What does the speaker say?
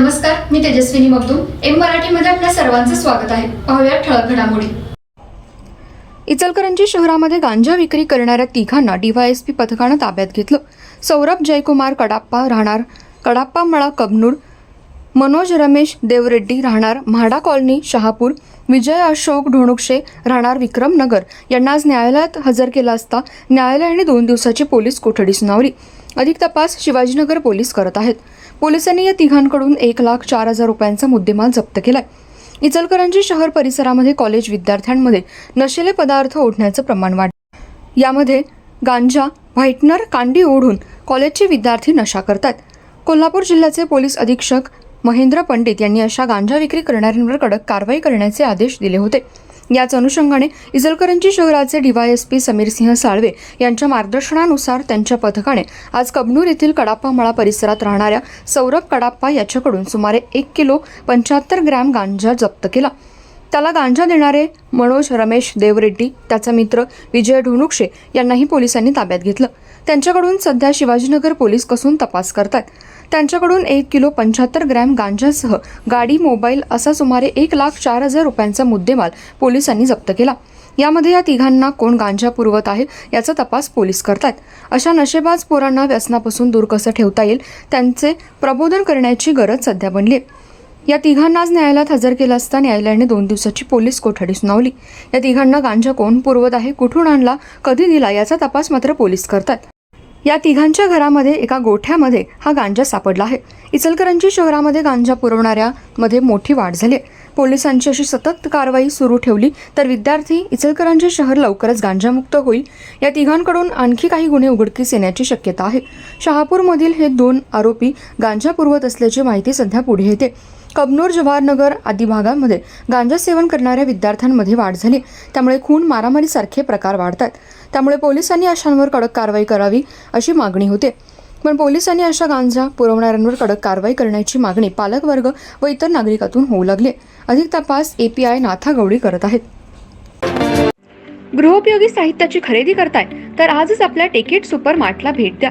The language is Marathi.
नमस्कार मी तेजस्विनी मगदूम. एम मराठीमध्ये आपल्या सर्वांचं स्वागत आहे. पाहूया ठळक घडामोडी. इचलकरंजी शहरामध्ये गांजा विक्री करणाऱ्या तिघांना डीवायएसपी पथकानं ताब्यात घेतलं. सौरभ जयकुमार कडाप्पा राहणार कडाप्पा मळा कबनूर मनोज रमेश देवरेड्डी राहणार म्हाडा कॉलनी शहापूर. विजय अशोक ढोणुक्षे राहणार विक्रमनगर. यांना आज न्यायालयात हजर केला असता न्यायालयाने दोन दिवसाची पोलीस कोठडी सुनावली. अधिक तपास शिवाजीनगर पोलीस करत आहेत. पोलिसांनी या तिघांकडून एक लाख चार हजार रुपयांचा मुद्देमाल जप्त केलाय. इचलकरंजी शहर परिसरामध्ये कॉलेज विद्यार्थ्यांमध्ये नशेले पदार्थ ओढण्याचं प्रमाण वाढ यामध्ये गांजा व्हाईटनर कांडी ओढून कॉलेजचे विद्यार्थी नशा करतात कोल्हापूर जिल्ह्याचे पोलीस अधीक्षक महेंद्र पंडित यांनी अशा गांजा विक्री करणाऱ्यांवर कडक कारवाई करण्याचे आदेश दिले होते. याच अनुषंगाने इचलकरंजी शहराचे डीवायएसपी समीर सिंह साळवे यांच्या मार्गदर्शनानुसार त्यांच्या पथकाने आज कबनूर येथील कडाप्पा मळा परिसरात राहणाऱ्या सौरभ कडाप्पा याच्याकडून सुमारे एक किलो पंच्याहत्तर ग्रॅम गांजा जप्त केला. त्याला गांजा देणारे मनोज रमेश देवरेड्डी त्याचा मित्र विजय ढोनुक्षे यांनाही पोलिसांनी ताब्यात घेतलं. त्यांच्याकडून सध्या शिवाजीनगर पोलीस कसून तपास करतात त्यांच्याकडून एक किलो पंच्याहत्तर ग्रॅम गांजासह गाडी मोबाईल असा सुमारे एक लाख चार हजार रुपयांचा मुद्देमाल पोलिसांनी जप्त केला. यामध्ये या तिघांना कोण गांजा पुरवत आहे याचा तपास पोलीस करतात अशा नशेबाज पोरांना व्यसनापासून दूर कसं ठेवता येईल त्यांचे प्रबोधन करण्याची गरज सध्या बनली आहे. या तिघांना आज न्यायालयात हजर केलं असता न्यायालयाने दोन दिवसाची पोलीस कोठडी सुनावली. या तिघांना गांजा कोण पुरवत आहे कुठून आणला कधी दिला याचा तपास मात्र पोलीस करतात. या तिघांच्या घरामध्ये एका गोठ्यामध्ये हा गांजा सापडला आहे. इचलकरंजी शहरामध्ये गांजा पुरवणाऱ्या मध्ये मोठी वाढ झाली आहे. पोलिसांची अशी सतत कारवाई सुरू ठेवली तर विद्यार्थी इचलकरंजी शहर लवकरच गांजामुक्त होईल. या तिघांकडून आणखी काही गुन्हे उघडकीस येण्याची शक्यता आहे. शहापूरमधील हे दोन आरोपी गांजा पुरवत असल्याची माहिती सध्या पुढे येते. कबनूर जवाहरनगर आदी भागांमध्ये गांजा सेवन करणाऱ्या विद्यार्थ्यांमध्ये वाढ झाली. त्यामुळे खून मारामारीसारखे प्रकार वाढतात. त्यामुळे पोलिसांनी अशांवर कडक कारवाई करावी अशी मागणी होते. पण पोलिसांनी अशा गांजा पुरवणाऱ्यांवर कडक कारवाई करण्याची मागणी पालकवर्ग व इतर नागरिकातून होऊ लागले. अधिक तपास एपीआय नाथा गौडी करत आहेत. गृहोपयोगी साहित्याची खरेदी करताय तर आजच आपल्या टिकीट सुपर मार्टला भेट द्या.